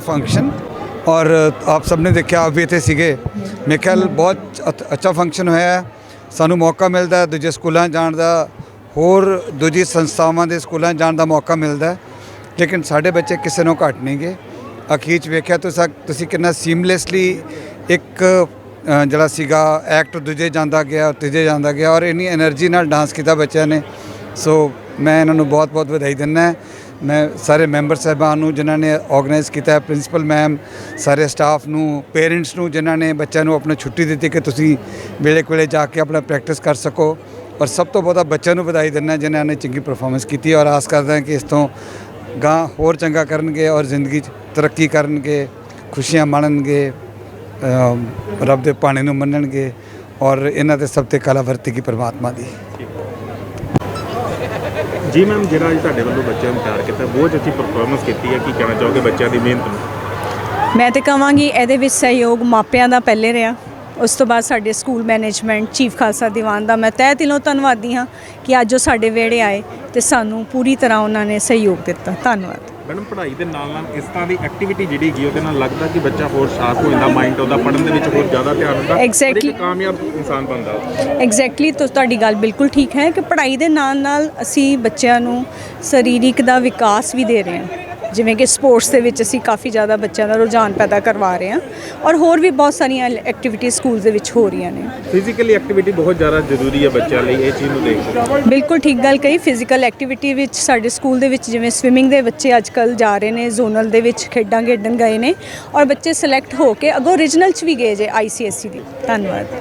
Function ਔਰ ਆਪ ਸਭ ਨੇ ਦੇਖਿਆ ਆਪ ਵੀ ਇੱਥੇ ਸੀਗੇ ਮੇਰੇ ਖਿਆਲ ਬਹੁਤ ਅੱਛਾ ਫੰਕਸ਼ਨ ਹੋਇਆ ਸਾਨੂੰ ਮੌਕਾ ਮਿਲਦਾ ਦੂਜੇ ਸਕੂਲਾਂ ਜਾਣ ਦਾ ਹੋਰ ਦੂਜੀ ਸੰਸਥਾਵਾਂ ਦੇ ਸਕੂਲਾਂ ਜਾਣ ਦਾ ਮੌਕਾ ਮਿਲਦਾ ਲੇਕਿਨ ਸਾਡੇ ਬੱਚੇ ਕਿਸੇ ਨੂੰ ਘਟ ਨਹੀਂਗੇ ਅਖੀਰ ਚ ਵੇਖਿਆ ਤੁਸੀਂ ਕਿੰਨਾ ਸੀਮਲੈਸਲੀ ਇੱਕ ਜਿਹੜਾ ਸੀਗਾ ਐਕਟ ਦੂਜੇ ਜਾਂਦਾ ਗਿਆ ਤੀਜੇ ਜਾਂਦਾ ਗਿਆ ਔਰ ਇਨੀ એનર્ਜੀ ਨਾਲ ਡਾਂਸ ਕੀਤਾ ਬੱਚਿਆਂ ਨੇ ਸੋ ਮੈਂ ਇਹਨਾਂ ਨੂੰ ਬਹੁਤ-ਬਹੁਤ ਵਧਾਈ ਦਿੰਦਾ ਮੈਂ ਸਾਰੇ ਮੈਂਬਰ ਸਾਹਿਬਾਨ ਨੂੰ, ਜਿਨ੍ਹਾਂ ਨੇ ਆਰਗੇਨਾਈਜ਼ ਕੀਤਾ ਹੈ ਪ੍ਰਿੰਸੀਪਲ ਮੈਮ ਸਾਰੇ ਸਟਾਫ ਨੂੰ ਪੇਰੈਂਟਸ ਨੂੰ, ਜਿਨ੍ਹਾਂ ਨੇ ਬੱਚਿਆਂ ਨੂੰ ਆਪਣਾ ਛੁੱਟੀ ਦਿੱਤੀ ਕਿ ਤੁਸੀਂ ਵੇਲੇ ਕੋਲੇ ਜਾ ਕੇ ਆਪਣਾ ਪ੍ਰੈਕਟਿਸ ਕਰ ਸਕੋ। ਔਰ ਸਭ ਤੋਂ ਬਹੁਤਾ ਬੱਚਿਆਂ ਨੂੰ ਵਧਾਈ ਦਿੰਦਾ ਜਿਨ੍ਹਾਂ ਨੇ ਚੰਗੀ ਪਰਫਾਰਮੈਂਸ ਕੀਤੀ ਔਰ ਆਸ ਕਰਦਾ ਹਾਂ ਕਿ ਇਸ ਤੋਂ ਗਾਂ ਹੋਰ ਚੰਗਾ ਕਰਨਗੇ ਔਰ ਜ਼ਿੰਦਗੀ 'ਚ ਤਰੱਕੀ ਕਰਨਗੇ, ਖੁਸ਼ੀਆਂ ਮਾਣਨਗੇ ਰੱਬ ਦੇ ਪਾਣੇ ਨੂੰ ਮੰਨਣਗੇ ਔਰ ਇਹਨਾਂ ਦੇ ਸਭ ਤੇ ਕਲਾ ਵਰਤੇਗੀ ਪਰਮਾਤਮਾ ਦੀ। ਜੀ ਮੈਮ ਜਿਹੜਾ ਅੱਜ ਤੁਹਾਡੇ ਵੱਲੋਂ ਬੱਚਿਆਂ ਨੂੰ ਤਿਆਰ ਕੀਤਾ, ਬਹੁਤ ਅੱਛੀ ਪਰਫਾਰਮੈਂਸ ਕੀਤੀ ਹੈ, ਕੀ ਕਹਿਣਾ ਚਾਹੋਗੇ ਬੱਚਿਆਂ ਦੀ ਮਿਹਨਤ ਨੂੰ? ਮੈਂ ਤੇ ਕਹਾਂਗੀ ਇਹਦੇ ਵਿੱਚ ਸਹਿਯੋਗ ਮਾਪਿਆਂ ਦਾ ਪਹਿਲੇ ਰਿਹਾ। ਉਸ ਤੋਂ ਬਾਅਦ ਸਾਡੇ school management chief Khalsa Diwan ਦਾ ਮੈਂ ਤਹਿ ਦਿਲੋਂ ਧੰਨਵਾਦੀ ਹਾਂ ਕਿ ਅੱਜ ਉਹ ਸਾਡੇ ਵਿਹੜੇ ਆਏ ਤੇ ਸਾਨੂੰ ਪੂਰੀ ਤਰ੍ਹਾਂ ਉਹਨਾਂ ਨੇ ਸਹਿਯੋਗ ਦਿੱਤਾ। ਧੰਨਵਾਦ। ਮੈਡਮ ਪੜ੍ਹਾਈ ਦੇ ਨਾਲ ਨਾਲ ਇਸ ਤਰ੍ਹਾਂ ਦੀ ਐਕਟੀਵਿਟੀ ਜਿਹੜੀ ਹੈਗੀ ਉਹਦੇ ਨਾਲ ਲੱਗਦਾ ਕਿ ਬੱਚਾ ਹੋਰ ਸ਼ਾਰਪ ਹੋ ਜਾਂਦਾ ਮਾਈਂਡ ਉਹਦਾ ਪੜ੍ਹਨ ਦੇ ਵਿੱਚ ਹੋਰ ਜ਼ਿਆਦਾ ਧਿਆਨ ਹੁੰਦਾ. ਇੱਕ ਕਾਮਯਾਬ ਇਨਸਾਨ ਬਣਦਾ। ਐਗਜ਼ੈਕਟਲੀ ਤੋਂ ਤੁਹਾਡੀ ਗੱਲ ਬਿਲਕੁਲ ਠੀਕ ਹੈ ਕਿ ਪੜ੍ਹਾਈ ਦੇ ਨਾਲ ਨਾਲ ਅਸੀਂ ਬੱਚਿਆਂ ਨੂੰ ਸਰੀਰਿਕ ਦਾ ਵਿਕਾਸ ਵੀ ਦੇ ਰਹੇ ਹਾਂ ਜਿਵੇਂ ਕਿ ਸਪੋਰਟਸ ਦੇ ਵਿੱਚ ਅਸੀਂ ਕਾਫੀ ਜ਼ਿਆਦਾ ਬੱਚਿਆਂ ਦਾ ਰੁਝਾਨ ਪੈਦਾ ਕਰਵਾ ਰਹੇ ਹਾਂ ਔਰ ਹੋਰ ਵੀ ਬਹੁਤ ਸਾਰੀਆਂ ਐਕਟੀਵਿਟੀਜ਼ ਸਕੂਲ ਦੇ ਵਿੱਚ ਹੋ ਰਹੀਆਂ ਨੇ। ਫਿਜ਼ੀਕਲੀ ਐਕਟੀਵਿਟੀ ਬਹੁਤ ਜ਼ਿਆਦਾ ਜ਼ਰੂਰੀ ਹੈ ਬੱਚਿਆਂ ਲਈ ਇਹ ਚੀਜ਼ ਨੂੰ ਦੇਖੋ ਬਿਲਕੁਲ ਠੀਕ ਗੱਲ ਕਹੀ ਫਿਜ਼ੀਕਲ ਐਕਟੀਵਿਟੀ ਵਿੱਚ ਸਾਡੇ ਸਕੂਲ ਦੇ ਵਿੱਚ ਜਿਵੇਂ ਸਵਿਮਿੰਗ ਦੇ ਬੱਚੇ ਅੱਜ ਕੱਲ ਜਾ ਰਹੇ ਨੇ ਜ਼ੋਨਲ ਦੇ ਵਿੱਚ ਖੇਡਾਂ ਖੇਡਣ ਗਏ ਨੇ ਔਰ ਬੱਚੇ ਸਿਲੈਕਟ ਹੋ ਕੇ ਅੱਗੋਂ ਰੀਜਨਲ ਚ ਵੀ ਗਏ ਜੇ ਆਈਸੀਐਸਸੀ ਦੀ। ਧੰਨਵਾਦ।